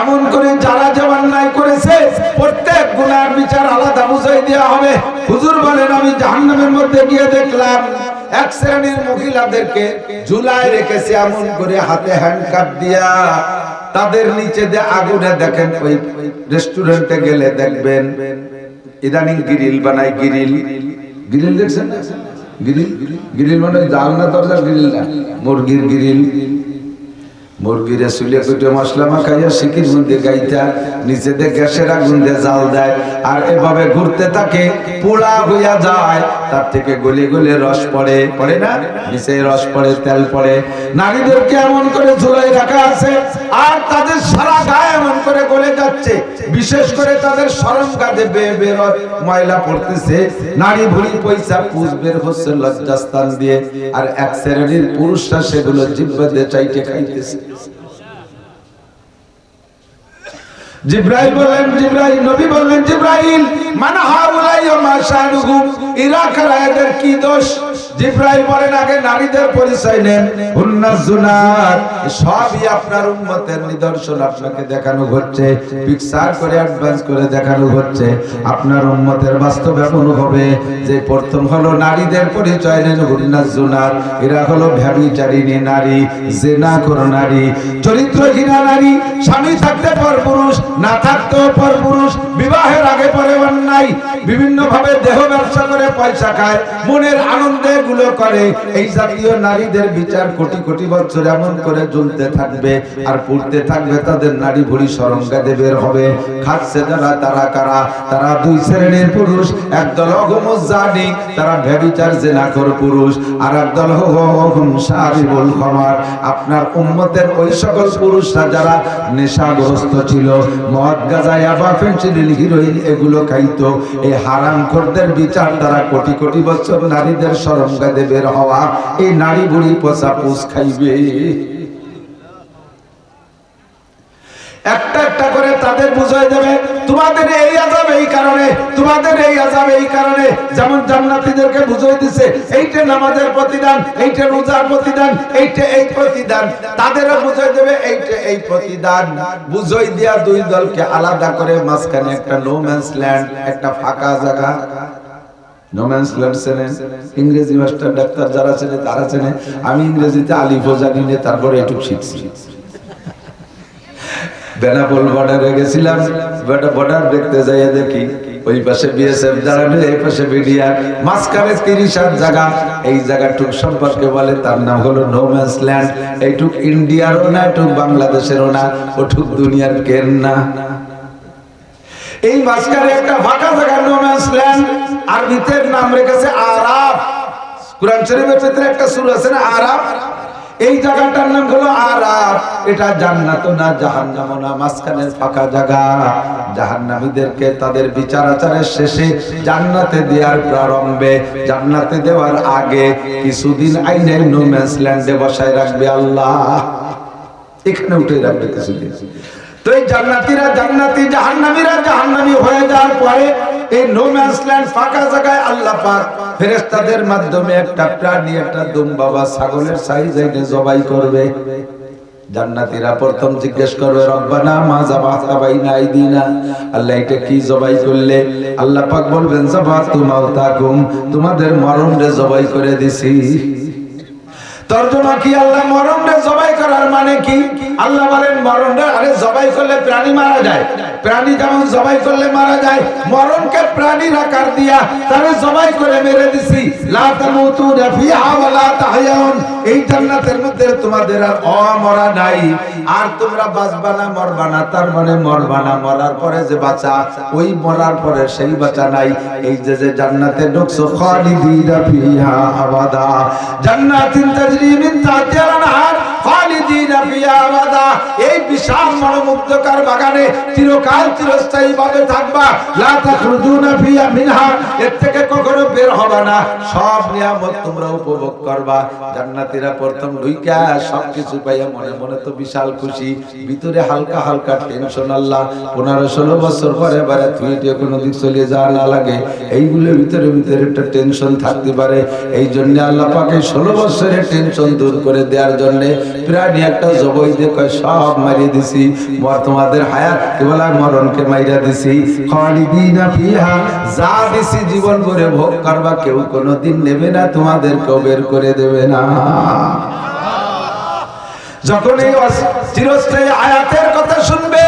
এমন করে যারা যে অন্যায় করেছে, প্রত্যেক গুনার বিচার আলাদা বুঝাই দেওয়া হবে। হুজুর বলেন, আমি জাহান্নামের মধ্যে গিয়ে দেখলাম, এক শ্রেণির মহিলাদেরকে ঝুলায় রেখেছে এমন করে হাতে হ্যান্ডকাপ দিয়া। তাদের নিচে দিয়ে আগুনে দেখেন, ওই রেস্টুরেন্টে গেলে দেখবেন, ইদানিং গ্রিল বানায় গ্রিল গ্রিল দেখছেন? গ্রিল গ্রিল মানে জাল না দরজা গ্রিল না, মুরগির গ্রিল মুরগিরে মশলা মাখাইয়া গ্যাসের আগুন দিয়ে জাল দেয়, আর এভাবে ঘুরতে থাকে, পোড়া হইয়া যায় তার থেকে গলে গলে রস পড়ে পড়ে না? নিচে রস পড়ে, তেল পড়ে। নারীদেরকে এমন করে ঝুলাই রাখা আছে, আর তাদের সারা গায়ে এমন করে গলে যাচ্ছে। বিশেষ করে তাদের সরম কাজে বেয়ে বের ময়লা পড়তেছে। নারী ভুড়ি পয়সা, পুষ বের হচ্ছে লজ্জাস্থান দিয়ে। আর এক শ্রেণির পুরুষরা সেগুলো জিব্বা দিয়ে চাইতে খাইতেছে। জিব্রাইল বলেন জিব্রাইল, নবী বললেন, জিব্রাইল, মান হাউলাই ও মাশানুহু ইরা কারা এদের কি দোষ? জিব্রাইল বলেন, আগে নারীদের পরিচয় নেন। হুন্নাস জুনাত সবই আপনার উম্মতের নিদর্শন, আপনাকে দেখানো হচ্ছে। পিকচার করে অ্যাডভান্স করে দেখানো হচ্ছে। আপনার উম্মতের বাস্তব এমন হবে যে প্রথম হলো নারীদের পরিচয় নেন হুন্নাস জুনাত এরা হলো ভ্যাবিচারিণী নারী জেনা করো নারী, চরিত্রহীনা নারী। স্বামী থাকতে পর পুরুষ, না থাকতেও পর পুরুষ। বিবাহের আগে পরে অন্যায়। বিভিন্ন ভাবে দেহ ব্যবসা করে পয়সা খায়। মনের আনন্দে গুলো করে, এই জাতীয় নারীদের বিচার কোটি কোটি বছর এমন করে জ্বলতে থাকবে আর পড়তে থাকবে তাদের নারী ভুড়ি সরঙ্গাদে বের হবে। খাচ্ছে যারা, তারা কারা? তারা দুই শ্রেণির পুরুষ, একদল অগমজানি তারা ভেবিচার জেনাকর পুরুষ, আর একদল হম সারিবুল খমার। আপনার উম্মতের ওই সকল পুরুষরা যারা নেশাগ্রস্ত ছিল, মদ, গাঁজা, ইয়াবা ফেন্সিডিল হিরোইন, এগুলো খাইতো, এই হারাম খোরদের বিচার দ্বারা কোটি কোটি বছর নারীদের সরঙ্গাদে বের হওয়া, এই নারী বুড়ি পচা পুষ খাইবে। একটা একটা করে তাদের বুঝাই দেবে, তোমাদের এই আজাব এই কারণে, তোমাদের এই আজাব এই কারণে। যেমন জান্নাতীদেরকে বুঝাই দিছে, এইটা নামাজের প্রতিদান, এইটা রোজার প্রতিদান, এইটা এই প্রতিদান। তাদেরও বুঝাই দেবে, এইটা এই প্রতিদান। বুঝাই দিয়া দুই দলকে আলাদা করে মাঝখানে একটা নো ম্যানস ল্যান্ড একটা ফাঁকা জায়গা। নোম্যান্স ল্যান্ড চেনে ইংরেজি মাস্টার, ডাক্তার যারা চেনে তারা চেনে আমি ইংরেজিতে আলিফও জানি না তারপরে এটুকু শিখছি। বেনাপোল বর্ডারে গেছিলাম। বর্ডার দেখতে যাইয়া দেখি। ওই পাশে বিএসএফ দাঁড়ানো এই পাশে বিডিআর মাঝখানে তিরিশ হাত জায়গা। এই জায়গাটুক সম্পর্কে বলে, তার নাম হলো নোম্যান্স ল্যান্ড এইটুক ইন্ডিয়ারও না এটুক বাংলাদেশেরও না, ওটুক দুনিয়ার কেন না। এই মাঝখানে একটা ফাঁকা জায়গা নোম্যান্স ল্যান্ড আরবিতের নাম রেখেছে আরাফ। কোরআন শরীফের ভিতরে একটা সুর আছে না, আরাফ? এই জায়গাটার নাম হলো আরাফ। এটা জান্নাত না জাহান্নাম না, মাঝখানের ফাঁকা জায়গা। জাহান্নামীদেরকে তাদের বিচার আচারের শেষে জান্নাতে দেওয়ার প্রারম্ভে, জান্নাতে দেওয়ার আগে কিছুদিন আইনের নোম্যান্স ল্যান্ডে বসায় রাখবে আল্লাহ। এখানে উঠে রাখবে কিছুদিন। তো এই জান্নাতীরা জান্নাতি, জাহান্নামীরা জাহান্নামী হয়ে যাওয়ার পরে এই নো ম্যানস ফাঁকা জায়গায় আল্লাহ পাক ফেরেশতাদের মাধ্যমে একটা প্রাণী, একটা দুম্বা বা ছাগলের সাইজ এনে জবাই করবে। জান্নাতীরা প্রথম জিজ্ঞেস করবে, রব্বানা, মা জাবাতা বাইনা আইদিনা। আল্লাহ এটা কি জবাই করলে? আল্লাহ পাক বলবেন তোমাদের মরণে জবাই করে দিছি। তর্জমা কি? আল্লাহ মরণে জবাই করার মানে কি? আল্লাহ বলেন মরণে আরে জবাই করলে প্রাণী মারা যায়। প্রাণী যেমন জবাই করলে মারা যায়, মরণকে প্রাণীর আকার দিয়া তারে জবাই করে মেরে দিছি। লা তামুতুনা ফিহা ওয়া লা তাহয়াউন এই জান্নাতের মধ্যে তোমাদের আর অমরা নাই। আর তোমরা বাঁচবা না, মরবা না, তার মানে মরবা না, মরার পরে যে বাঁচা, ওই মরার পরে সেই বাঁচা নাই। এই যে যে জান্নাতে ঢুকছো, খালিদিনা ফিহা আবাদা। জান্নাতিন তাজরি মিন তাহতিহা আনহার। এই বিশাল বের সবকিছু পাইয়া মনে মনে তো বিশাল খুশি। ভিতরে হালকা হালকা টেনশন আল্লাহ। পনেরো ষোলো বছর পরে এবারে তুই কোনো দিক চলে যাওয়া না লাগে। এইগুলোর ভিতরে ভিতরে একটা টেনশন থাকতে পারে। এই জন্য আল্লাহ পাকে ষোলো বছরের টেনশন দূর করে দেওয়ার জন্য প্রাণী একটা জবই দিয়ে কয়, সব মারিয়ে দিছি। তোমাদের হায়াত কি বলে মরণকে মাইরা দিছি। খালিদিনা ফিহা, যা দিছি জীবন করে ভোগ করবা, কেউ কোনোদিন নেবে না তোমাদের কেউ করে দেবে না। যখন এই চিরস্থায়ী আয়াতের কথা শুনবে,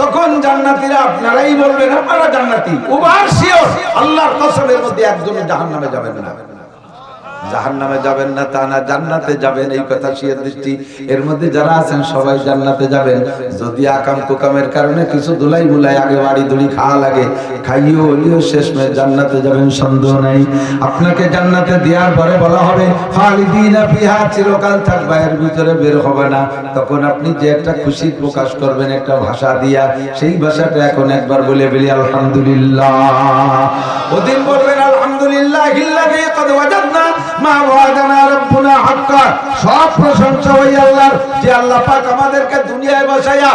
তখন জান্নাতীরা আপনারাই বলবেন, আপনারা জান্নাতি, উবার শিওর, আল্লাহর কসমের মধ্যে একজন জাহান্নামে যাবেন না। জাহান্নামে যাবেন না, তা না, জান্নাতে যাবেন, এই কথা শিয়ের দৃষ্টি। এর মধ্যে যারা আছেন, সবাই জান্নাতে যাবেন। যদি আকাম কুকামের কারণে কিছু দুলাই মুলাই, আগে বাড়ি দুড়ি খাওয়া লাগে, খাইও হলিও শেষ মেয়ে জান্নাতে যাবেন, সন্দেহ নাই। আপনাকে জান্নাতে দেওয়ার পরে বলা হবে চিরকাল থাকবা, এর ভিতরে বের হবে না। তখন আপনি যে একটা খুশি প্রকাশ করবেন, একটা ভাষা দিয়া, সেই ভাষাটা এখন একবার বলে বলি আলহামদুলিল্লাহ। ওদিন বলবেন আলহামদুলিল্লাহ মা সব প্রশংসা ওই আল্লাহর যে আল্লাহ পাক আমাদেরকে দুনিয়ায় বসাইয়া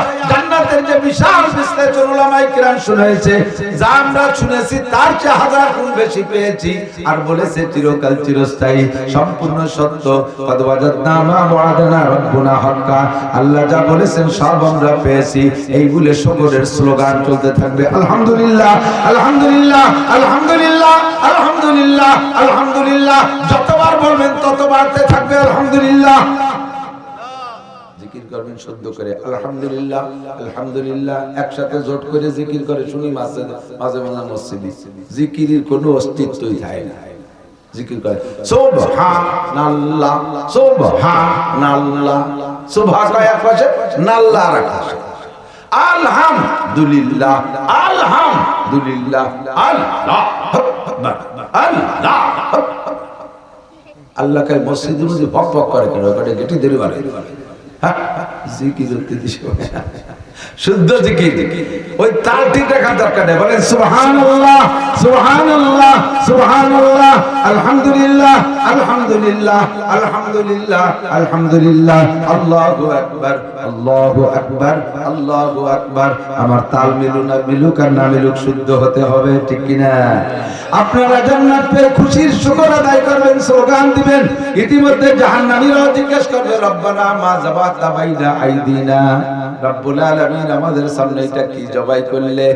জান্নাতের যে বিশাল বিশ্লেষণ উলামায়ে কিরাম শুনাইছে যা আমরা শুনেছি, তার চেয়ে হাজার গুণ বেশি পেয়েছি। আর বলেছে, চিরকাল চিরস্থায়ী, সম্পূর্ণ সত্য। কদ ওয়াজাদনা মা ওয়াদানা রাব্বুনা হাক্কা। আল্লাহ যা বলেছেন, সব আমরা পেয়েছি। এই বলে শকরের স্লোগান চলতে থাকবে। আলহামদুলিল্লাহ আলহামদুলিল্লাহ আলহামদুলিল্লাহ আলহামদুলিল্লাহ আলহামদুলিল্লাহ। যতবার বলবেন তত বাড়তে থাকবে। আলহামদুলিল্লাহ। করবেন শুদ্ধ করে। আলহামদুলিল্লাহ আলহামদুলিল্লাহ, একসাথে জোট করে জিকির করে শুনি মাঝে মাঝে মাঝে মসজিদে। জিকিরের কোনো অস্তিত্বই থাকে না। জিকির করে, সুবহানাল্লাহ সুবহানাল্লাহ সুবহা কয় এক পাশে? নাল্লাহ আলহামদুলিল্লাহ আলহামদুলিল্লাহ, আল্লাহ আল্লাহ। আল্লাহকে মধ্যে ভক ভক করে কেন? ওখানে গেটি দেরি বাড়ে? জিকির দিছে না। শুদ্ধ জিকির। ওই তাল ঠিক রাখার দরকার নেই। বলেন, সুবহানাল্লাহ সুবহানাল্লাহ সুবহানাল্লাহ, আলহামদুলিল্লাহ আলহামদুলিল্লাহ আলহামদুলিল্লাহ আলহামদুলিল্লাহ, আল্লাহু আকবার আল্লাহু আকবার আল্লাহু আকবার। আমার তাল মিলুক না মিলুক আর না মিলুক শুদ্ধ হতে হবে, ঠিক কি না? আপনারা জান্নাত পেয়ে খুশির শুকর আদায় করবেন, স্লোগান দিবেন। ইতিমধ্যে জাহান্নামীরাও জিজ্ঞেস করবে, রব্বানা মা জাবাতা বাইনা আইদিনা। রব্বুল আলামিন আমাদের সামনে এটা কি জবাই করলে?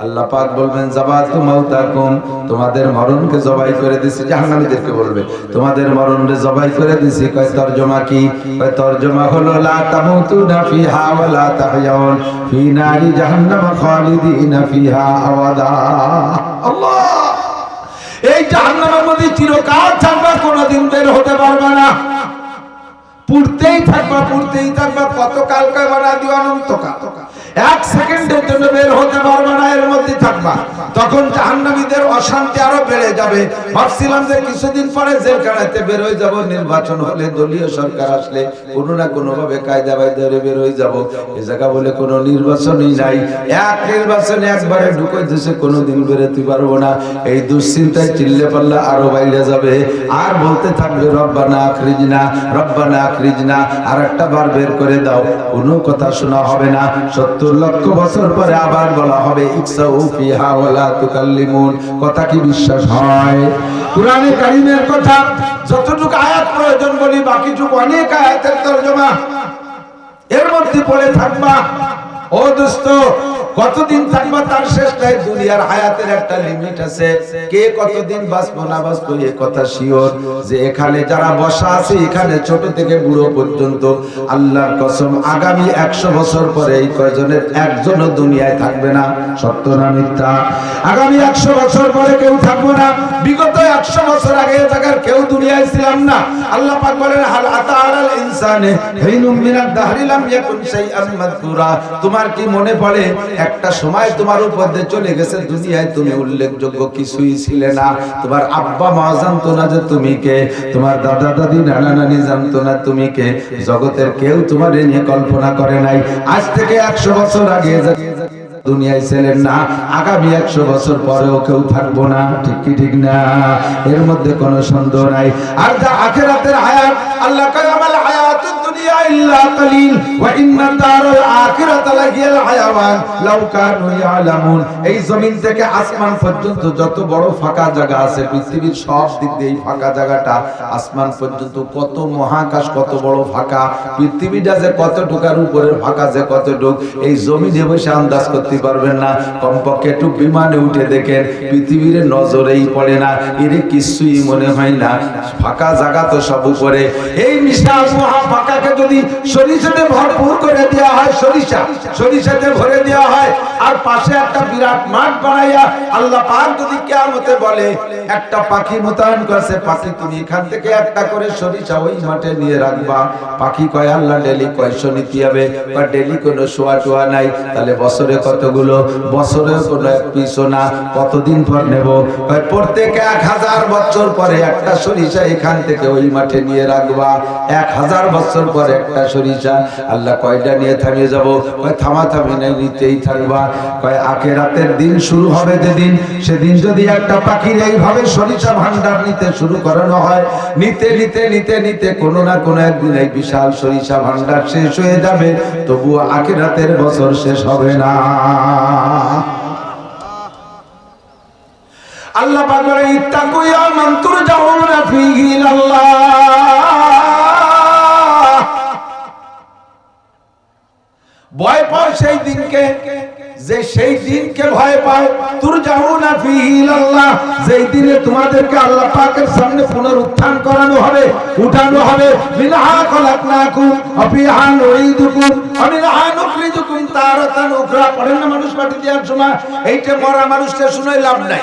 আল্লাহ পাক বলবেন, জাবাতু মাউতাকুম তোমাদের মরণকে জবাই করে দিছি, জাহান্নামীদেরকে বলবে। তোমাদের মরণকে জবাই করে দিছি, কয় তরজমা কি? কয় তরজমা হলো, লা তামুতুনা ফিহা ওয়া লা তাহয়াউন ফি নারি জাহান্নাম খালিদিনা ফিহা আবাদা আল্লাহ! এই জাহান্নামের মধ্যে চিরকাল থাকবা কোনোদিন বের হতে পারবে না। পুড়তেই থাকবা পুড়তেই থাকবা কত কালকে বা দিও অনন্তকাল? এক সেকেন্ডের জন্য বের হতে পারবে না, এর মধ্যে থাকবা। তখন জাহান্নামীদের অশান্তি আরও বেড়ে যাবে। ভাবছিলাম যে কিছুদিন পরে জেলখানাতে বের হয়ে যাব, নির্বাচন হলে দলীয় সরকার আসলে কোনো না কোনো ভাবে কায়দা বাইদারে বের হয়ে যাব। এ জায়গা বলে কোনো নির্বাচনই নাই। এক নির্বাচনে একবারে ঢুকে দিছে কোনোদিন বেরোতে পারব না। এই দুশ্চিন্তায় চিল্লে পাল্লা আরও বাইরে যাবে। আর বলতে থাকবে, রব্বানা আখরিজনা রব্বানা আখরিজনা আর একটা বার বের করে দাও। কোনো কথা শোনা হবে না। সত্তর লক্ষ বছর পরে আবার বলা হবে কথা কি বিশ্বাস হয়? কারিমের কথা, যতটুকু আয়াত প্রয়োজন বলি, বাকিটুকু অনেক আয়াতের তর্জমা। এর মধ্যে পড়ে থাকবা, ও দোস্ত কতদিন থাকবা তার শেষ নাই, দুনিয়ার হায়াতের একটা লিমিট আছে। কে কতদিন বাঁচবো না বাঁচবো এ কথা শিওর। যে এখানে যারা বসা আছে, এখানে ছোট থেকে বুড়ো পর্যন্ত, আল্লাহর কসম, আগামী একশো বছর পরে এই কয়জনের একজনও দুনিয়ায় থাকবে না। সত্য না মিথ্যা? আগামী একশো বছর পরে কেউ থাকব না। বিগত একশো বছর আগে জায়গার কেউ দুনিয়ায় ছিলাম না। আল্লাহ পাক বলেন, হাল আতা আলাল ইনসানে হিনুম মিনাদ দাহরি লাম ইয়াকুন শাইআন মাযকুরা? তোমার কি মনে পড়ে একটা সময় তোমার উপর দিয়ে চলে গেছে দুনিয়ায়, তুমি উল্লেখযোগ্য কিছুই ছিলে না। তোমার আব্বা মা জানতো না যে তুমি কে, তোমার দাদা দাদি, নানা নানি জানতো না তুমি কে। জগতের কেউ তোমার নিয়ে কল্পনা করে নাই। আজ থেকে একশো বছর আগে দুনিয়ায় ছিলেন না, আগামী একশো বছর পরেও কেউ থাকব না। ঠিক কি ঠিক না? এর মধ্যে কোনো সন্দেহ নাই। আর যা আখেরাতের হায়াত আল্লাহ হায়াতুদ দুনিয়া ইল্লা কালিল ওয়া ইন্না দারাল আখিরাতা লাহিয়াল হায়াওয়ান লাউ কানু ইয়ালামুন এই জমিন থেকে আসমান পর্যন্ত যত বড় ফাঁকা জায়গা আছে, পৃথিবীর সব দিক দিয়ে এই ফাঁকা জায়গাটা আসমান পর্যন্ত কত মহাকাশ, কত বড় ফাঁকা। পৃথিবীটা যে কত টুকার উপরের ফাঁকা যে কত টুক এই জমিনে বসে আন্দাজ করতে পারবেন না। কমপক্ষে একটু বিমানে উঠে দেখেন, পৃথিবীর নজরেই পড়ে না। এর কিছুই মনে হয় না। ফাঁকা জায়গা তো সব উপরে। এই বিশাল মহা ফাঁকাকে যদি সরিষাতে ভরপুর করে দেওয়া হয়, সরিষা, সরিষাতে ভরে দেওয়া হয়, আর পাশে একটা বিরাট মাঠ বানাইয়া আল্লাহ পাক যদি কিয়ামতে বলে, একটা পাখি মোতায়েন করেছে, পাখি তুমি এখান থেকে একটা করে সরিষা ওই মাঠে নিয়ে রাখবা। পাখি কয়, আল্লাহ ডেলি কয়শো নিতে হবে বা ডেলি কোনো শোয়া টোয়া নাই। তাহলে বছরে কতগুলো? বছরে কোনো এক পিসও না। কতদিন পর নেব? কয়, প্রত্যেক এক হাজার বছর পরে একটা সরিষা এখান থেকে ওই মাঠে নিয়ে রাখবা। এক হাজার বছর পরে একটা সরিষা, আল্লাহ কয়টা নিয়ে থামিয়ে যাব? কয়, থামা থামি নাই, নিতেই থাকবা। কয় আখে রাতের দিন শুরু হবে যেদিন, সেদিন যদি একটা পাখির এইভাবে সরিষা ভান্ডার নিতে শুরু করানো হয়, নিতে নিতে নিতে নিতে কোনো না কোনো একদিন এই বিশাল সরিষা ভান্ডার শেষ হয়ে যাবে, তবুও আখে রাতের বছর শেষ হবে না। আল্লাহ পাক বলে ইত্তাকু ইয়ামান তুরজাউনা ফীহি ইলাল্লাহ। ভয় পাও সেই দিনকে, যে সেই দিনকে ভয় পায়। তুরজাউনা ফীহি ইলাল্লাহ, যেই দিনে তোমাদেরকে আল্লাহ পাকের সামনে পুনরুত্থান করানো হবে, উঠানো হবে। তারাতান পড়েন না মানুষ পাটি দেওয়ার সময় এইটা মরা মানুষকে শুনে লাভ নাই।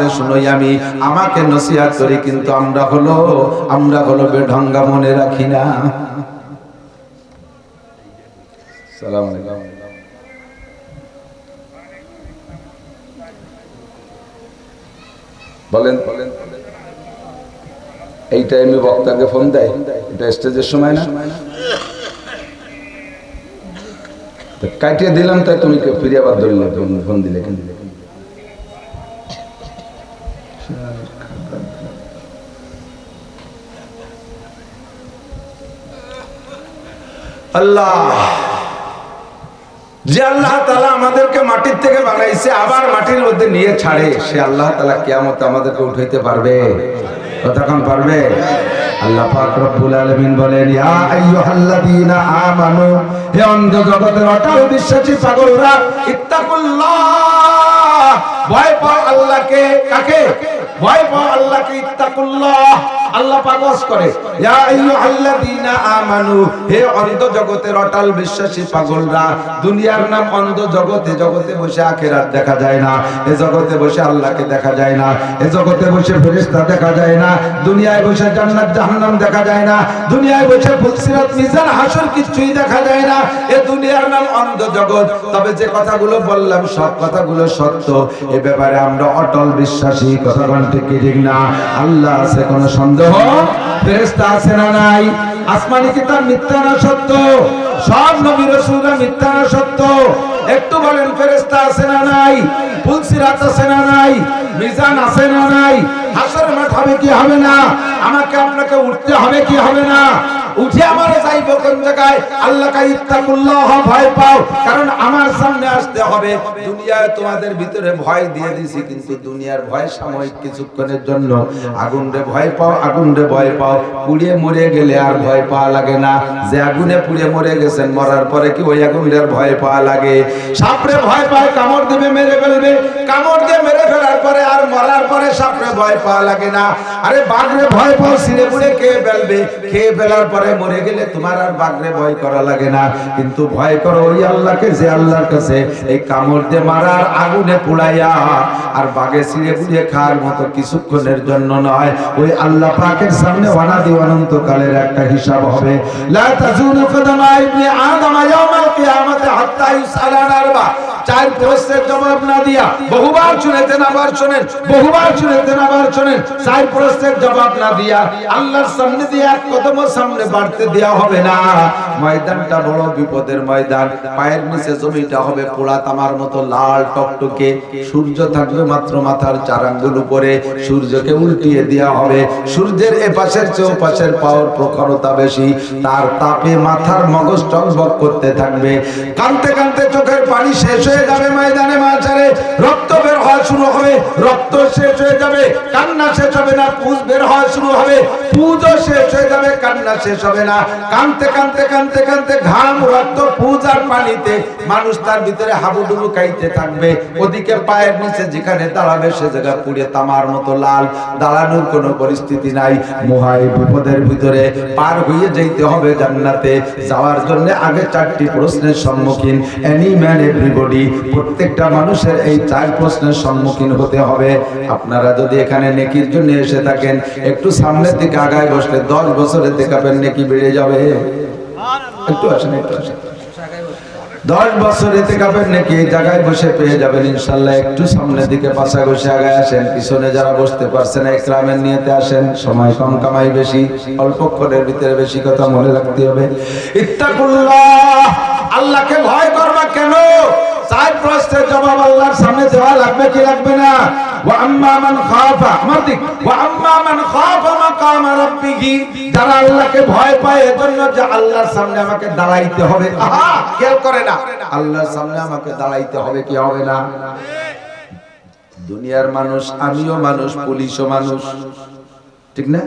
শুনোই আমি। আমাকে নসিহত করি, কিন্তু আমরা হলো আমরা হলো বেঢঙ্গা মনে রাখি না। সালাম আলাইকুম। বলেন এই টাইমে বক্তাকে ফোন দেয়? এটা স্টেজের সময় না? কাটিয়ে দিলাম, তাই তুমি ফিরে আবার ধরলে ফোন- দিলে কেন দিলে। আল্লাহ। যে আল্লাহ তালা আমাদেরকে মাটির থেকে বানাইছে, আবার মাটির মধ্যে নিয়ে ছাড়ে, সে আল্লাহ তালা কিয়ামত আমাদেরকে উঠাইতে পারবে। কতক্ষণ পারবে? আল্লাহ পাক বলেন, ইয়া আইয়ুহাল্লাযীনা আমানু, হে অন্ধ জগতের ভয় পাও আল্লাহকে, কাকে? ভয় পাও আল্লাহকে, ইত্তাকুল্লাহ। আল্লাহ পাগস করে, ইয়া আইয়ুহাল্লাযীনা আমানু হে অন্ধ জগতের অটল বিশ্বাসী পাগলরা, দুনিয়ার নাম অন্ধ জগতে জগতে বসে আখেরাত দেখা যায় না। এ জগতে বসে আল্লাহকে দেখা যায় না। এ জগতে বসে ফেরেশতা দেখা যায় না। দুনিয়ায় বসে জান্নাত, জাহান্নাম দেখা যায় না। দুনিয়ায় বসে ফুলসিরাত, মিজান, হাসর কিছুই দেখা যায় না। এ দুনিয়ার নাম অন্ধ জগৎ তবে যে কথাগুলো বললাম, সব কথাগুলো সত্য। এ ব্যাপারে আমরা অটল বিশ্বাসী, কথা কোন ঠিক না? আল্লাহ আছে, কোনো সন্দেহ? ফেরেশতা আছে না নাই? আসমানি কিতাব মিথ্যা না সত্য? সব নবী রাসূলরা মিথ্যা না সত্য? একটু বলেন, ফেরেশতা আছে না নাই? ফুলসিরাত আছে না নাই? মিজান আছে না নাই? হাসর মাঠ হবে কি হবে না? আমাকে, আপনাকে উঠতে হবে কি হবে না? উঠে আমার যাইব কোন জায়গায়? আল্লাহকে ইত্তাকুল্লাহ, ভয় পাও। কারণ আমার সামনে আসতে হবে। দুনিয়ায় তোমাদের ভিতরে ভয় দিয়ে দিছি, কিন্তু দুনিয়ার ভয় সাময়িক কিছুক্ষণের জন্য। আগুন রে ভয় পাও, আগুন রে ভয় পাও। পুড়িয়ে মরে গেলে আর ভয় পাওয়া লাগে না। যে আগুনে পুড়ে মরে গেছেন, মরার পরে কি ওই আগুনের ভয় পাওয়া লাগে? সাপরে ভয় পায়, কামড় দেবে, মেরে ফেলবে। কামড় দিয়ে মেরে ফেলার পরে আর মরার পরে সাপরে ভয় পাওয়া লাগে না। আরে বাঘরে ভয় পাও ছিঁড়ে পুড়ে খেয়ে ফেলবে। খেয়ে ফেলার পরে করে মরে গেলে তোমার আর বাগরে ভয় করা লাগে না। কিন্তু ভয় করো ওই আল্লাহকে, যে আল্লাহর কাছে এই কামড় দিয়ে মারার আগুনে পুড়াইয়া আর বাগে ছিঁড়ে পুড়িয়ে খাওয়ার মতো কিছুক্ষণের জন্য নয়। ওই আল্লাহ পাকের সামনে অনাদি অনন্তকালের একটা হিসাব হবে। লা তাজুলু কদমা ইবনে আদম ইয়াউমাল কিয়ামাতি হাত্তা ইউসালা আরবা। চার প্রশ্নের জবাব না দিয়া বহুবার শুনেছেন, আবার শোনেন, বহুবার শুনেছেন, আবার শোনেন, চার প্রশ্নের জবাব না দিয়া আল্লাহর সামনে দিয়ে কদম সামনে বাড়তে দেওয়া হবে না। ময়দানটা বড় বিপদের ময়দান, পায়ের নিচে জমিটা হবে পোড়া তামার মতো লাল টকটকে, সূর্য থাকবে মাত্র মাথার চার আঙ্গুল উপরে, সূর্যকে উল্টিয়ে দেওয়া হবে, সূর্যের এ পাশের চেয়ে পাশের পাওয়ার প্রখরতা বেশি, তার তাপে মাথার মগজ টকবক করতে থাকবে। কানতে কানতে চোখের পানি শেষ হয়ে যাবে ময়দানে মাঝারে। রক্ত বের হওয়া শুরু হবে, রক্ত শেষ হয়ে যাবে, কান্না শেষ হবে না, পুজ বের হওয়া শুরু হবে। পুজো শেষ হয়ে যাবে, কান্না শেষ হবে না। কানতে কানতে কানতে কানতে ঘাম, রক্ত, পুজ আর পানিতে মানুষ তার ভিতরে হাবুডুবু খাইতে থাকবে। ওদিকে পায়ের নিচে যেখানে দাঁড়াবে, সে জায়গা পুড়ে তামার মতো লাল। দাঁড়ানোর কোনো পরিস্থিতি নাই। মহাই বিপদের ভিতরে পার হয়ে যেতে হবে জান্নাতে। যাওয়ার জন্য আগে চারটি প্রশ্নের সম্মুখীন। এনি ম্যান এভরিবডি প্রত্যেকটা মানুষের এই চার প্রশ্নের সম্মুখীন হতে হবে। আপনারা যদি এখানে নেকির জন্য এসে থাকেন, একটু সামনের দিকে আগায় বসলে দশ বছরের দেখাবেন নেকি বেড়ে যাবে। একটু আসেন একটু আসেন। দশ বছর এতে কাপের নাকি জায়গায় বসে পেয়ে যাবেন, ইনশাল্লাহ। একটু সামনের দিকে পাশা বসে আগায় আসেন, পিছনে যারা বসতে পারছেন একরামের নিয়েতে আসেন। সময় কম কামাই বেশি অল্পক্ষণের ভিতরে বেশি কথা মনে রাখতে হবে। ইত্তাকুল্লাহ! আল্লাহকে ভয় করবা কেন? ভয় পায় আমাকে দাঁড়াইতে হবে। দাঁড়াইতে হবে কি হবে না? দুনিয়ার মানুষ, আমিও মানুষ, পুলিশও মানুষ। ঠিক না?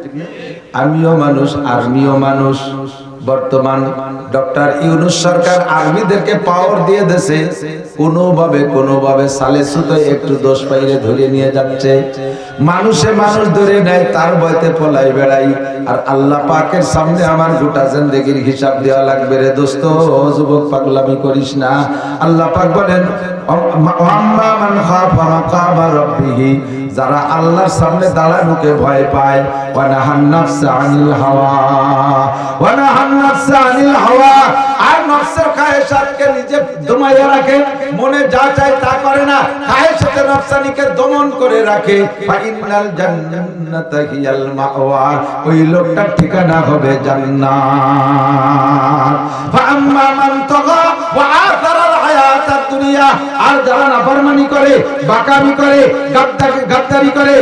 আমিও মানুষ, আর্মিও মানুষ। বর্তমান ডক্টর ইউনুস সরকার আর্মিদেরকে পাওয়ার দিয়ে দেছে কোনোভাবে কোনোভাবে সালে সুতো একটু দোষ পাইলে ধরে নিয়ে যাচ্ছে। মানুষে মানুষ ধরে নেয়, তার বয়তে পলাই বেড়াই। আর আল্লাহ পাকের সামনে আমার গোটা জিন্দেগির হিসাব দেওয়া লাগবে রে দোস্ত, যুবক পাগলামি করিস না। আল্লাহ পাক বলেন আম্মা মান খাফা মাকামা রাব্বিহি যারা আল্লাহর সামনে দাঁড়ানোকে ভয় পায় ওয়া নাহান নাফসা আনিল হাওয়া ওয়া নাহান নাফসা আনিল হাওয়া। আর নফসের খায়েশাতকে নিজে দমাইয়া রাখে, মনে যা চায় তা করে না নফসানিকে দমন করে রাখে। জান্নাতা হিয়াল মাওয়া, ওই লোকটার ঠিকানা হবে জান্নাত। ফা আম্মা মান তাগা, ওয়া আথারা দুনিয়া আর যারা নাফরমানি করে, বাকামি করে, গাদ্দারি করে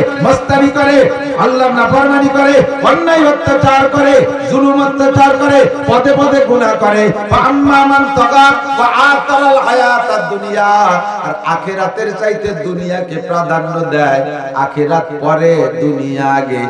করে, আল্লাহ নাফরমানি করে, অন্যায় অত্যাচার করে, জুলুম অত্যাচার করে, পদে পদে করে। দুনিয়া চাইতে দুনিয়াকে প্রাধান্য দেয়। আখিরাত পরে দুনিয়া আগে।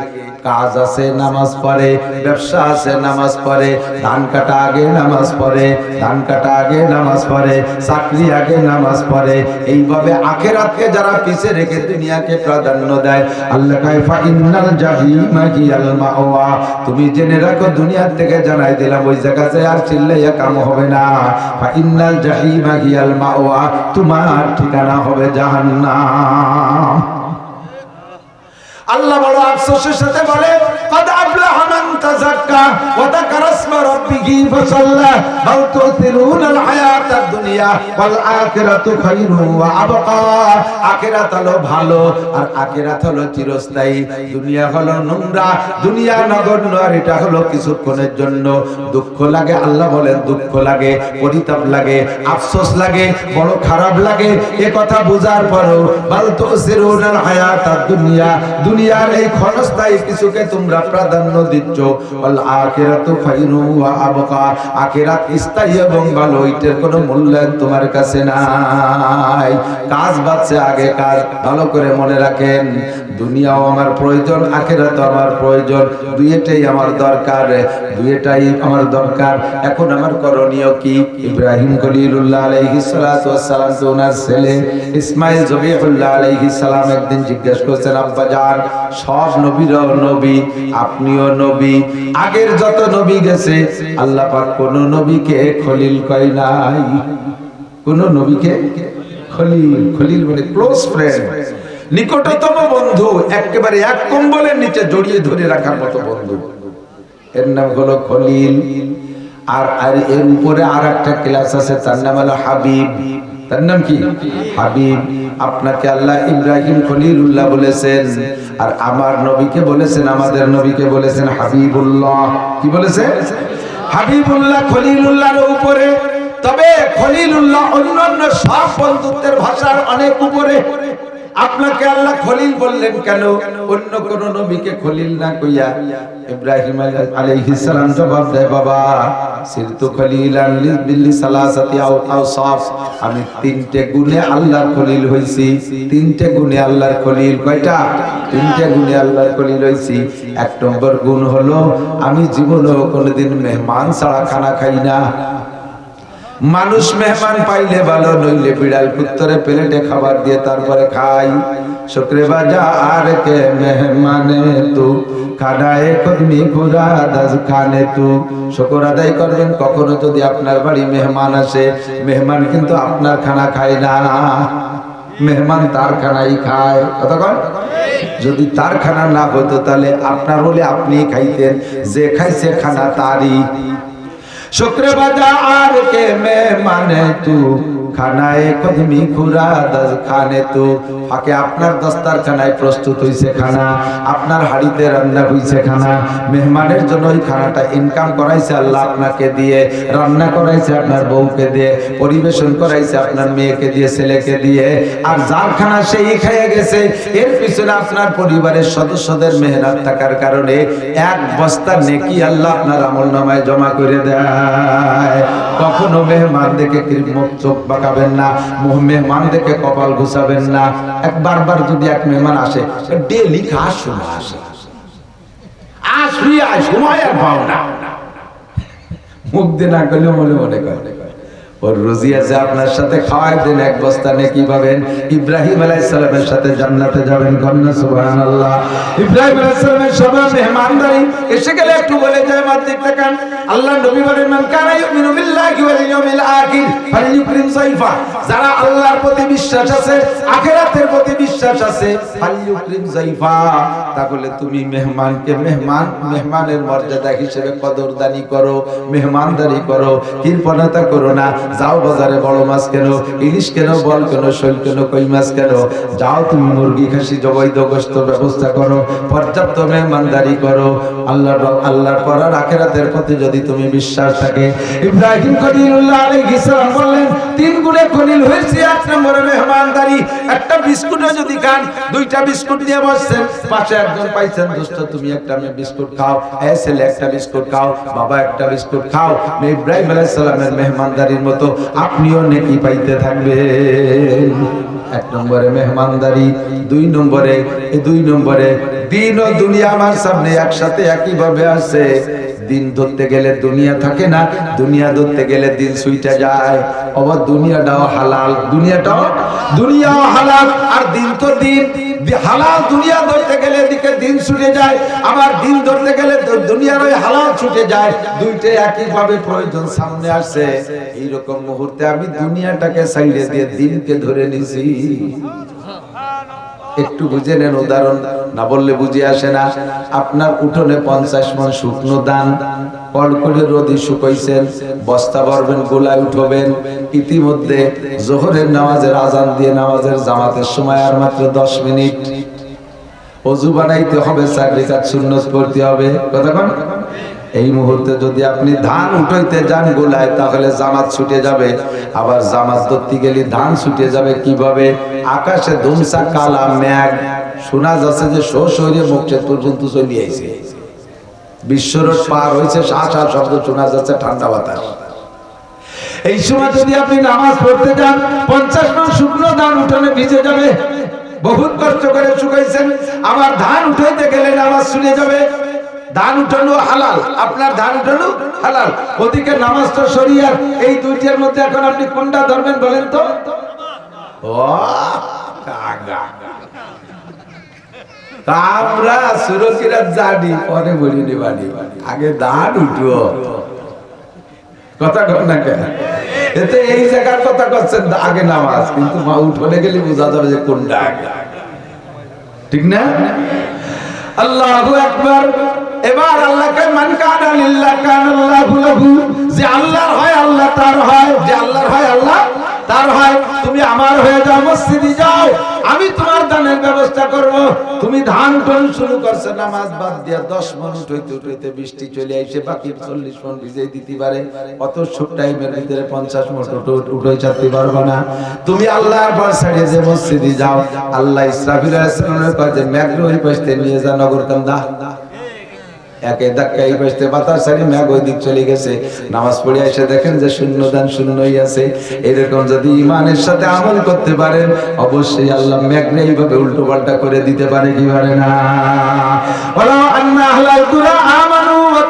কাজ আছে, নামাজ পড়ে, ব্যবসা আছে, নামাজ পড়ে, ধান কাটা আগে নামাজ পড়ে, ধান কাটা আগে নামাজ পড়ে, চাকরি আগে নামাজ পড়ে, এইভাবে আখেরাতকে যারা পিছে রেখে দুনিয়াকে প্রাধান্য দেয়, আল্লাহ কায় ফা ইন্নাল জাহিমা হিয়াল মাওয়া। তুমি জেনে রাখো, দুনিয়ার থেকে জানাই দিলাম, ওই জায়গাতে আর চিল্লাইয়া কাম হবে না। ফা ইন্নাল জাহিমা হিয়াল মাওয়া। তোমার ঠিকানা হবে জাহান্নাম। আল্লাহ বড় আফসোসের সাথে বলে কিছুক্ষণের জন্য। দুঃখ লাগে, আল্লাহ বলেন দুঃখ লাগে, পরিতাপ লাগে, আফসোস লাগে, বড় খারাপ লাগে। এ কথা বোঝার পরও বাল সেরুন হায়াত দুনিয়া দুনিয়ার এই ক্ষণস্থায়ী কিছুকে তোমরা প্রাধান্য দিচ্ছ। ওয়াল আখিরাতু খায়রু ওয়া আবকা। আখিরাত স্থায়ী এবং ভালো, এটার কোনো মূল্যায়ন তোমার কাছে নাই। কাজ বাড়ছে আগে কাজ, ভালো করে মনে রাখেন। দুনিয়াও আমার প্রয়োজন, আখিরাতও আমার প্রয়োজন। দুইটাই আমার দরকার দুইটাই আমার দরকার। এখন আমার করণীয় কি? ইব্রাহিম খলিলুল্লাহ আলাইহিস সালাতু ওয়াস সালাম তো ওনার ছেলে, ইসমাইল জবিহুল্লাহ আলাইহিস সালাম একদিন জিজ্ঞেস করছেন, আব্বা জান, সব নবীর নবী, আপনিও নবী, আগের যত নবী গেছে, আল্লাহ পাক কোন নবীকে খলিল কয় নাই? কোন নবীকে খলিল খলিল মানে ক্লোজ ফ্রেন্ড নিকটতম বন্ধু, একেবারে এক কম্বলের নিচে জড়িয়ে ধরে রাখার মতো বন্ধু। এর নাম হলো খলিল। আর আর এর উপরে আর একটা ক্লাস আছে, তার নাম হলো হাবিব। তার নাম কি? হাবিব। আপনাকে আল্লাহ ইব্রাহিম খলিলুল্লাহ বলেছেন, আর আমার নবীকে বলেছেন, আমাদের নবীকে বলেছেন হাবিবুল্লাহ। কি বলেছেন হাবিবুল্লাহ খলিলুল্লাহর উপরে। তবে খলিলুল্লাহ অন্যান্য সব বন্ধুত্বের ভাষার অনেক উপরে। আপনাকে আল্লাহ খলিল বললেন কেন? অন্য কোন নবীকে খলিল না কইয়া ইব্রাহিম আলাইহিস সালাম জবাব দেয়, বাবা, সিরতু খলিলান বিল্লি সালাসাতি আও আওসাফ। আমি তিনটে গুণে আল্লাহর খলিল হইছি। তিনটে গুণে আল্লাহর খলিল কয়টা? তিনটে গুণে আল্লাহর খলিল হইছি। এক নম্বর গুণ হলো, আমি জীবনে কোনোদিন মেহমান ছাড়া খানা খাই না। মানুষ মেহমান পাইলে ভালো, নইলে বিড়াল কুত্তরে প্লেটে খাবার দিয়ে তারপরে খাই। শুক্রে বাজা আর কে মেহমানে তু, খানায় কদমি পুরা দাস খানে তু। শুকর কখনো যদি আপনার বাড়ি মেহমান আসে, মেহমান কিন্তু আপনার খানা খায় না। মেহমান তার খানাই খায়। কতক্ষণ যদি তার খানা না হতো তাহলে আপনার হলে আপনি খাইতেন, যে খাইছে খানা তারই। शुक्र बाजार के मेहमाने तू খানায় কদমি খুরা খানে তো। ফাঁকে আপনার দস্তারখানায় প্রস্তুত হইছে খানা, আপনার হাড়িতে রান্না হইছে খানা। মেহমানের জন্য ওই খানাটা ইনকাম করাইছে আল্লাহ আপনাকে দিয়ে, রান্না করাইছে আপনার বউকে দিয়ে, পরিবেশন করাইছে আপনার মেয়েকে দিয়ে, ছেলেকে দিয়ে। আর যার খানা সেই খেয়ে গেছে, এর পিছনে আপনার পরিবারের সদস্যদের মেহনত থাকার কারণে এক বস্তা নেকি আল্লাহ আপনার আমল নামায় জমা করে দেয়। কখনো মেহমান দেখে চোখ পাকাবেন না, মুহ মেহমান দেখে কপাল ঘুষাবেন না? একবার বার যদি এক মেহমান আসে ডেলি খাস আসে। আসবি আয়, সময় আর পাও না। মুখ দিয়ে না করলে মনে মনে করে। ওর রুজি আছে আপনার সাথে খাওয়াই দেন এক বস্তা নেকি পাবেন। ইব্রাহিম আলাইহিস সালামের সাথে জান্নাতে যাবেন কন্যা, সুবহানাল্লাহ। ইব্রাহিম আলাইহিস সবাই মেহমানদারি এসে গেলে একটু বলে যায় মাতৃক তাকান আল্লাহ নবী বলেন, মান কানা ইউমিনু বিল্লাহি ওয়াল ইয়াউমিল আখির সাইফা। যারা আল্লাহর প্রতি বিশ্বাস আছে, আখিরাতের প্রতি বিশ্বাস আছে সাইফা। তাহলে তুমি মেহমানকে মেহমান, মেহমানের মর্যাদা হিসেবে কদরদানি করো, মেহমানদারি করো, কৃপণতা করো না। যাও বাজারে বড় মাছ কেন, ইলিশ কেন, বল কেন, শৈল কেন, কই মাছ কেন, যাও তুমি মুরগি, খাসি জবাই দোগস্ত ব্যবস্থা করো, পর্যাপ্ত মেহমানদারি করো। আল্লাহর আল্লাহর পরার আখেরাতের প্রতি যদি তুমি বিশ্বাস থাকে। ইব্রাহিম খলিলুল্লাহ আলাইহিস সালাম বললেন, তিন গুণে খলিল হয়েছে এক নম্বরে মেহমানদারি। একটা বিস্কুটও যদি খান, দুইটা বিস্কুট নিয়ে বসছেন, পাশে একজন পাইছেন দোস্ত তুমি একটা মেয়ে বিস্কুট খাও, এ ছেলে একটা বিস্কুট খাও, বাবা একটা বিস্কুট খাও। ইব্রাহিম আলাইহিস সালামের মেহমানদারির মতো আপনিও নেকি পাইতে থাকবে এক নম্বরে মেহমানদারি, দুই নম্বরে দুই নম্বরে দিন ও দুনিয়া আমার সামনে একসাথে একইভাবে আসে দিন ধরতে গেলে দুনিয়া থাকে না, দুনিয়া ধরতে গেলে দিন সুইটা যায়। আবার দুনিয়াটাও হালাল, দুনিয়াটাও দুনিয়াও হালাল, আর দিন তো দিন। হালাল দুনিয়া ধরতে গেলে এদিকে দিন ছুটে যায়, আবার দিন ধরতে গেলে দুনিয়ার ওই হালাল ছুটে যায়। দুইটাই একই ভাবে প্রয়োজন সামনে আসে। এইরকম মুহূর্তে আমি দুনিয়াটাকে সাইডে দিয়ে দিনকে ধরে নিছি। একটু বুঝে নেন উদাহরণ। না বললে বুঝে আসে না। আপনার উঠোনে পঞ্চাশ মন শুকনো দান। কড়কড়ে রোদি শুকাইছেন। বস্তা ভরবেন, গোলায় উঠবেন। ইতিমধ্যে জোহরের নামাজের আজান দিয়ে নামাজের জামাতের সময় আর মাত্র দশ মিনিট। অজু বানাইতে হবে, চাকরি রেখাত সুন্নত করতে হবে। কতক্ষণ এই মুহূর্তে যদি আপনি ধান উঠাইতে যান গোলায়, তাহলে জামাত ছুটে যাবে। আবার জামাত ধরতে গেলে ধান ছুটে যাবে কীভাবে? আকাশে ধুমসা, কালা ম্যাগ শোনা যাচ্ছে যে শো শরীরে মুখে পর্যন্ত চলে আইছে। বিশ্বরোড পার হয়েছে শ্বাস আর শব্দ শোনা যাচ্ছে ঠান্ডা বাতাস। এই সময় যদি আপনি নামাজ পড়তে যান, পঞ্চাশ মান শুকনো ধান উঠানে ভিজে যাবে। বহুত কষ্ট করে শুকাইছেন। আবার ধান উঠাইতে গেলে নামাজ শুনে যাবে। ধান উঠানো হালাল। আপনার ধান উঠানো হালাল। ওদিকে নামাজ তো শরিয়ার। এই দুইটার মধ্যে এখন আপনি কোনটা ধরবেন বলেন তো? পরে বাড়ি। আগে কথা এতে এই আগে নামাজ, কিন্তু মা গেলে বোঝা যাবে যে কোনটা। ঠিক না? আল্লাহু আকবার। এবার আল্লাহকে মান কানা লিল্লাহ, কানা আল্লাহু লাহু। যে আল্লাহর হয়, আল্লাহ তার হয়। যে আল্লাহর হয়, আল্লাহ তার হয়। তুমি আমার হয়ে যাও, মসজিদে যাও। আমি তোমার দানের ব্যবস্থা করব। তুমি ধান টন শুরু করছে, নামাজ বাদ দিয়া 10 মিনিট হইতে হইতে বৃষ্টি চলে আইছে বাকি 40 মিনিট ভিজে দিতে পারে। অত ছোট টাইমের ভিতরে 50 মিনিট উঠে চাতে পারবে না। তুমি আল্লাহর পর ছেড়ে যে মসজিদে যাও, আল্লাহ ইসরাফিল আলাইহিস সালামের কাছে ওই পাশে নিয়ে যা নগর কান্দা। একে ধাক্কাই বসতে বাতাস সারি ম্যাগ ওই দিক চলে গেছে। নামাজ পড়ে এসে দেখেন যে শূন্য দান শূন্যই আছে। এরকম যদি ইমানের সাথে আমল করতে পারেন, অবশ্যই আল্লাহ ম্যাগনে এইভাবে উল্টো পাল্টা করে দিতে পারে, কি পারে না?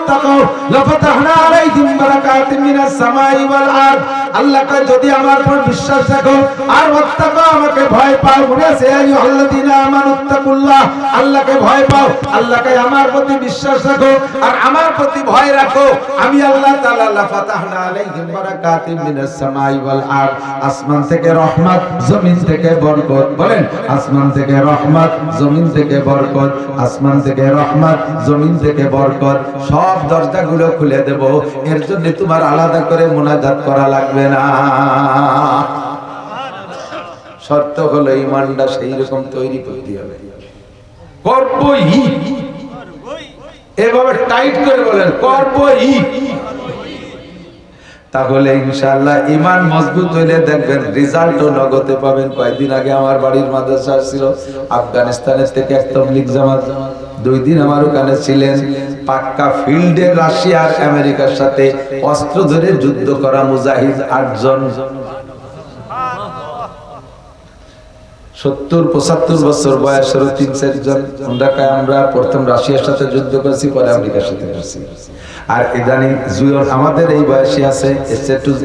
ওয়াত্তাকাউ লাফাতাহনা আলাইহিম বারাকাতিন মিনাস সামাই ওয়াল আরদ। আল্লাহ কয়, যদি আমার উপর বিশ্বাস রাখো, আর ওয়াত্তাকু, আমাকে ভয় পাও। আছে আইয়ুহাল্লাযিনা আমানুত্তাকুল্লাহ আল্লাহকে ভয় পাও। আল্লাহকে আমার প্রতি বিশ্বাস রাখো, আর আমার প্রতি ভয় রাখো। আমি আল্লাহ তাআলা, লাফাতাহনা আলাইহিম বারাকাতিন মিনাস সামাই ওয়াল আরদ। আসমান থেকে রহমত, জমিন থেকে বরকত। বলেন, আসমান থেকে রহমত, জমিন থেকে বরকত। আসমান থেকে রহমত, জমিন থেকে বরকত। সব দরজাগুলো খুলে দেব। এর জন্য তোমার আলাদা করে মোনাজাত করা লাগবে না। শর্ত হলো ইমানটা সেই রকম তৈরি করতে হবে। করবই। এভাবে টাইট করে বলেন, করবই। তাহলে ইনশাআল্লাহ ইমান মজবুত হইলে দেখবেন রেজাল্টও নগদে পাবেন। কয়েকদিন আগে আমার বাড়ির মাদ্রাসা ছিল আফগানিস্তানের থেকে এক তবলিগ জামাত। দুই দিন আমার ওখানে ছিলেন। পাক্কা ফিল্ডে রাশিয়া আর আমেরিকার সাথে অস্ত্র ধরে যুদ্ধ করা মুজাহিদ আটজন। সত্তর, পঁচাত্তর বছর বয়সের তিন চারজন আমরা আমরা প্রথম রাশিয়ার সাথে যুদ্ধ করেছি, পরে আমেরিকার সাথে করছি। আর ইদানিং জুয়ন আমাদের এই বয়সে আছে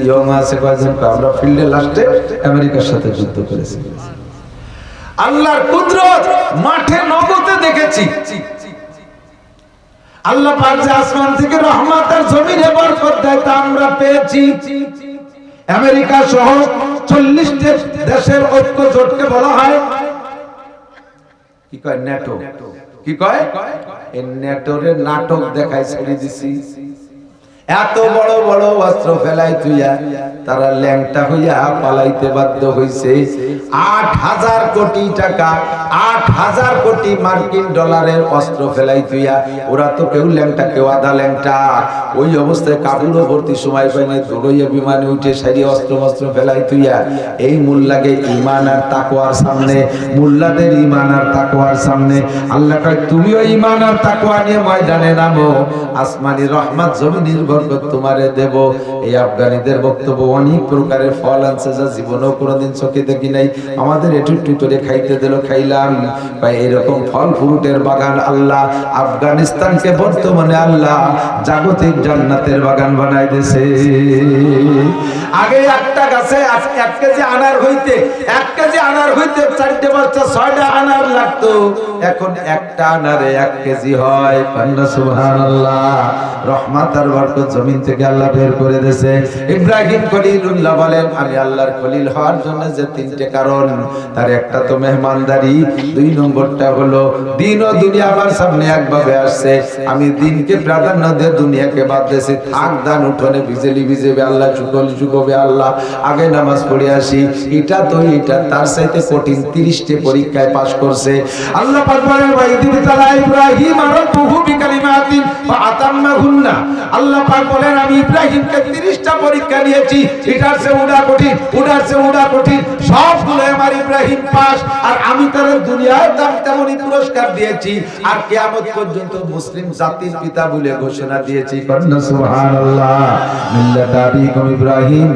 ইয়ং আছে কয়েকজন আমরা ফিল্ডে লাস্টে আমেরিকার সাথে যুদ্ধ করেছি। আল্লাহর কুদরত মাঠে নগদে দেখেছি। আল্লাহ পাক আসমান থেকে রহমত আর জমিনে বরকত দেয় তা আমরা পেয়েছি। আমেরিকা সহ চল্লিশ দেশের ঐক্য জোটকে বলা হয়। কি কয় ন্যাটো কি কয়? এই ন্যাটোরে নাটক দেখায় ছেড়ে দিছি। এত বড় বড় অস্ত্র ফেলাই তুইয়া তারা ল্যাংটা হইয়া পালাইতে বাধ্য হইছে। আট হাজার কোটি টাকা, আট হাজার কোটি মার্কিন ডলারের অস্ত্র ফেলাই তুইয়া। ওরা তো কেউ ল্যাংটা, কেউ আধা ল্যাংটা। ওই অবস্থায় কাবুলও ভর্তি সময় পাইনি দৌড়ইয়া বিমানে উঠে সারি অস্ত্র মস্ত্র ফেলাই তুইয়া। এই মুল্লাকে ইমান আর তাকোয়ার সামনে, মুল্লাদের ইমান আর তাকোয়ার সামনে। আল্লাহ কয়, তুমিও ইমান আর তাকওয়া নিয়ে ময়দানে নামো। আসমানি রহমত জমিনের তোমারে দেব। এই আফগানিদের বক্তব্য অনেক প্রকারের ফল আনছে যা কোনোদিন চোখে দেখি নাই। আমাদের করে খাইতে দিল, খাইলাম। বা এরকম ফল ফ্রুটের বাগান আল্লাহ, আফগানিস্তানকে বর্তমানে আল্লাহ জাগতিক জান্নাতের বাগান বানাই দিয়েছে। আগে একটা গাছে এক কেজি আনার হইতে, এক কেজি আনার হইতে চারটে বাচ্চা ছয়টা আনার লাগতো। এখন একটা আনারে এক কেজি হয়। কান্না সুবহানাল্লাহ। রহমত আর বরকত জমিন থেকে আল্লাহ বের করে দিয়েছে। ইব্রাহিম খলিলুল্লাহ বলেন, আমি আল্লাহর খলিল হওয়ার জন্য যে তিনটে কারণ, তার একটা তো মেহমানদারি, দুই নম্বরটা হলো, দিন ও দুনিয়া আমার সামনে একভাবে আসছে। আমি দিনকে প্রাধান্য দিয়ে দুনিয়াকে বাদ দিয়েছি। থাক, দান, উঠোনে বিজেলি বিজেবে আল্লাহ চুকল চুকবে আল্লাহ। আগে নামাজ পড়ে আসি। এটা তো এটা, তার সাথে কঠিন তিরিশটি পরীক্ষায় পাশ করছে। আল্লাহ পাক বলেন ওয়াইদিন তালা ইব্রাহিম আর বহু বিকালিমাতিন বা আতাম্মাহুন্না আল্লাহ পাক বলেন, আমি ইব্রাহিমকে 30টা পরীক্ষা নিয়েছি। এটার সে উড়া কঠিন, উড়ার সে উড়া কঠিন। সবগুলো আমার ইব্রাহিম পাস। আর আমি তার দুনিয়ায় তার তেমনই পুরস্কার দিয়েছি। আর কিয়ামত পর্যন্ত মুসলিম জাতির পিতা বলে ঘোষণা দিয়েছি। ইব্রাহিম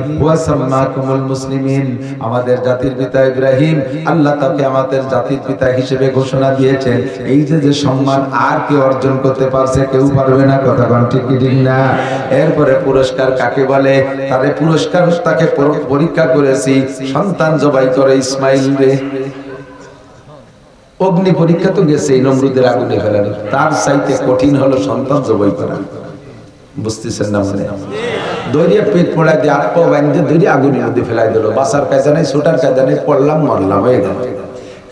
আমাদের জাতির পিতা ইব্রাহিম আল্লাহ তাকে আমাদের জাতির পিতা হিসেবে ঘোষণা দিয়েছেন এই যে যে সম্মান আর কেউ অর্জন করতে পারছে, কেউ পারবে না, কথা কোন ঠিক কি ঠিক না? এরপরে পুরস্কার কাকে বলে? তারে পুরস্কার তাকে পরীক্ষা করেছি, সন্তান জবাই করে ইসমাইল রে। অগ্নি পরীক্ষা তো গেছে নমরুদের আগুনে ফেলানো তার চাইতে কঠিন হলো সন্তান জবাই করা। বুঝতেছেন না মানে? দৌড়িয়ে পেট পড়াই দিয়ে আট পাও বাইন্দে দৌড়িয়ে আগুনের মধ্যে ফেলাই দিল। বাসার কাজে নাই, ছোটার কাজে নাই, পড়লাম, মরলাম, হয়ে গেল।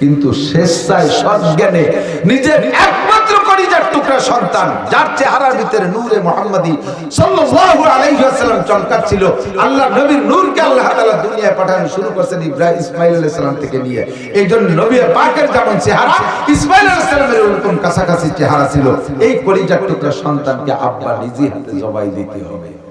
কিন্তু স্বেচ্ছায় সজ্ঞানে নিজের একমাত্র কলিজার টুকরা সন্তান, যার চেহারার ভিতরে নূরে মোহাম্মদী সাল্লাল্লাহু আলাইহি ওয়াসাল্লাম চমকাচ্ছিল। আল্লাহ নবীর নূরকে আল্লাহ তাআলা দুনিয়ায় পাঠানো শুরু করেছেন ইব্রাহিম ইসমাইল আলাইহিস সালাম থেকে নিয়ে। এই জন্য নবী পাকের যেমন চেহারা ইসমাইল আলাইহিস সালামের ওরকম কাছাকাছি চেহারা ছিল। এই কলিজার টুকরা সন্তানকে আব্বা নিজে হাতে জবাই দিতে হবে।